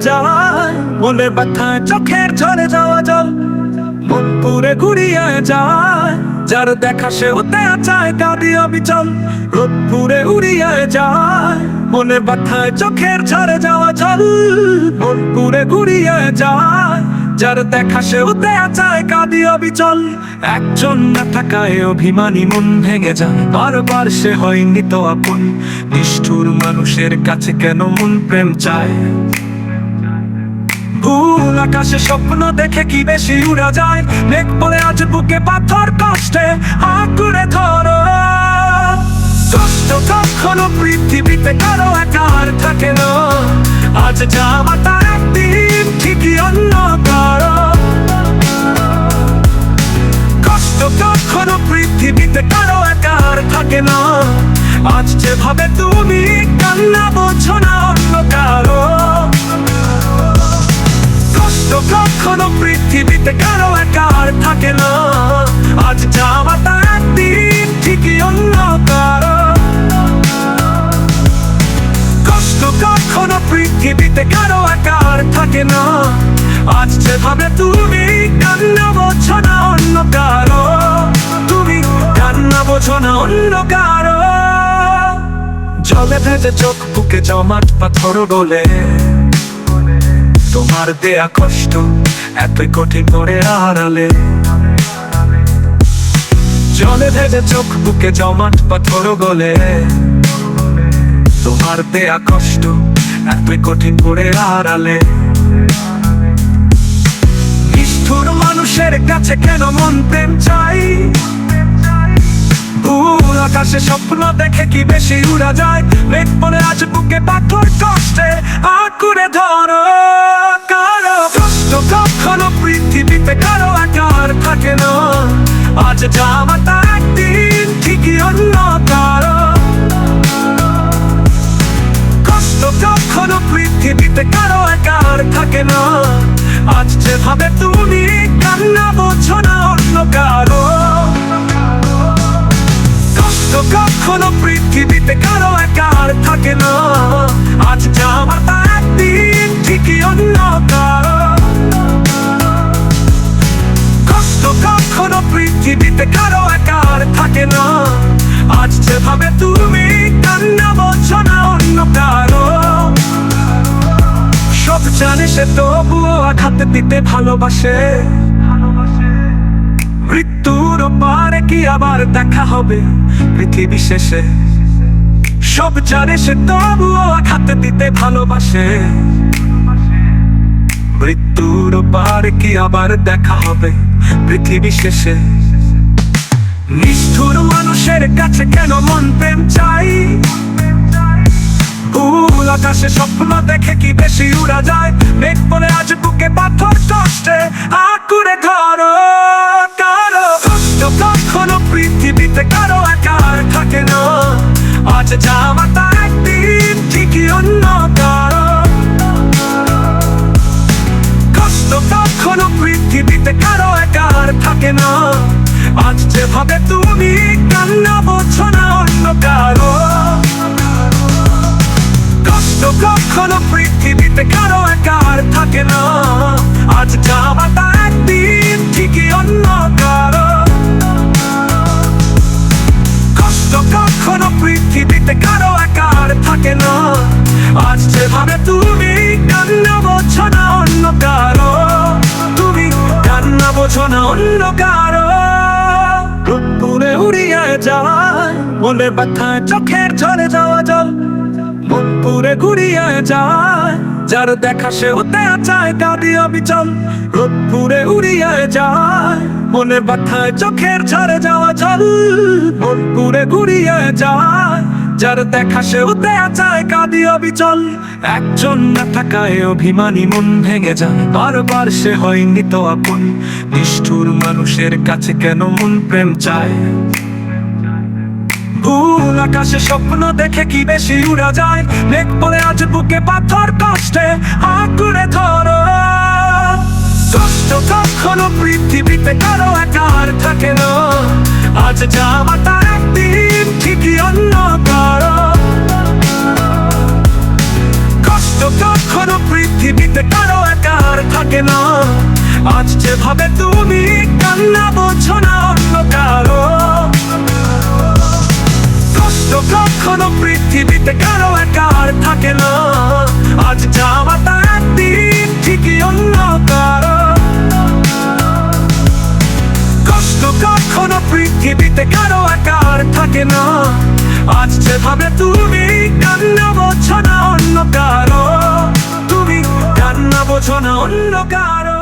যায়। মনে ব্যথায় চোখের ঝরে যাওয়া জল। মন পুরে ঘুরিয়ে যায়। যার দেখা সে হতে চায়, কাঁদি অবিচল রোদ পুরে উড়িয়ে যায়। মনে ব্যথায়, চোখের ঝরে যাওয়া জল। মন পুরে ঘুরিয়ে যায়। যার দেখা সে হতে চায়, কাঁদি অবিচল একজন না থাকায় অভিমানী মন ভেঙে যায়। বারবার সে হয়নি তো আপন। নিষ্ঠুর মানুষের কাছে কেন মন প্রেম চায়? আকাশে স্বপ্ন দেখে কি বেশি উড়া যায়? মেঘ আজ বুকে পাথর কষ্টে আকুরে ধরো। কষ্ট কখনো পৃথিবীতে কারও একার থাকে না। আজ একদিন ঠিকই অন্য কারও। কষ্ট কখনো পৃথিবীতে কারও থাকে না। আজ যেভাবে তুমি কান্না বোঝো না অন্য কারও। কখনো পৃথিবীতে কারও একার থাকে না। আজ যাওয়া তার একদিন ঠিকই অন্য কারও। কষ্ট কখনো পৃথিবীতে কারও একার থাকে না। আজ যেভাবে তুমি কান্না বোঝো না অন্য কারও। তুমি কান্না বোঝো না অন্য কারও। জলে ভেজে চোখ বুকে জমাট পাথর গলে তোমার দেয়া কষ্ট এতই কঠিন করে আড়ালে জলে ভেজে চোখ বুকে জমাট পাথর গলে। তোমার দেয়া কষ্ট এতই কঠিন করে আড়ালে নিষ্ঠুর মানুষের কাছে কেন মন প্রেম চাই? আকাশে স্বপ্ন দেখে কি বেশি উড়া যায়? মেঘ পরে আজ বুকে পাথর কষ্টে আকুরে ধরো, কারও কষ্ট কখনো পৃথিবীতে কারও একার থাকে না। আজ যা আমার তা একদিন ঠিকই অন্য কারও। কষ্ট কখনো পৃথিবীতে কারও একার থাকে না। আজ যেভাবে তুমি কান্না বোঝো না অন্য কারও। কষ্ট কখনো পৃথিবীতে কারও একার থাকে না। আজ যা আমার তা একদিন ঠিকই অন্য কষ্ট কখনো পৃথিবীতে কারও একার থাকে না। আজ যেভাবে তুমি কান্না বোঝো না অন্য কারও। সব জানে সে তবুও আঘাত দিতে ভালোবাসে। মৃত্যুর পারে কি আবার দেখা হবে? পৃথিবী শেষে। সব জানে সে তবুও আঘাত দিতে ভালোবাসে। মৃত্যুর পারে কি আবার দেখা হবে? পৃথিবী শেষে। নিষ্ঠুর মানুষের কাছে কেন মন প্রেম চাই? ভুল আকাশে স্বপ্ন দেখে কি বেশি উড়া যায়? মেঘ পরে আজ বুকে পাথর কষ্টে আকুরে ধরো। অন্য কারও। রোদ্দুরে উড়িয়ে যায়, মনে ব্যথায় চোখের ঝরে যাওয়া জল। মন পুরে ঘুরিয়ে যায়, যার দেখা সে হতে চায় কাঁদি অবিচল। রোদ পুরে উড়িয়ে যায়, মনে ব্যথায় চোখের ঝরে যাওয়া জল। মন পুরে ঘুরিয়ে যায় যার দেখা সে হতে চায়, কাঁদি অবিচল। একজন না থাকায় অভিমানী মন ভেঙে যায়। বারবার সে হয়নি তো আপন। নিষ্ঠুর মানুষের কাছে কেন মন প্রেম চায়? ভুল আকাশে স্বপ্ন দেখে কি বেশি উড়া যায়? মেঘ পরে আজ বুকে পাথর কষ্টে আকুরে ধরো। কষ্ট কখনো পৃথিবীতে কারও একার থাকে না। আজ একদিন ঠিকই অন্য কারও কষ্ট পৃথিবীতে কারও একার থাকে না। আজ যেভাবে তুমি কান্না আজ যেভাবে তুমি কান্না বোঝো না অন্য কারও। তুমি কান্না বোঝো না অন্য কারও।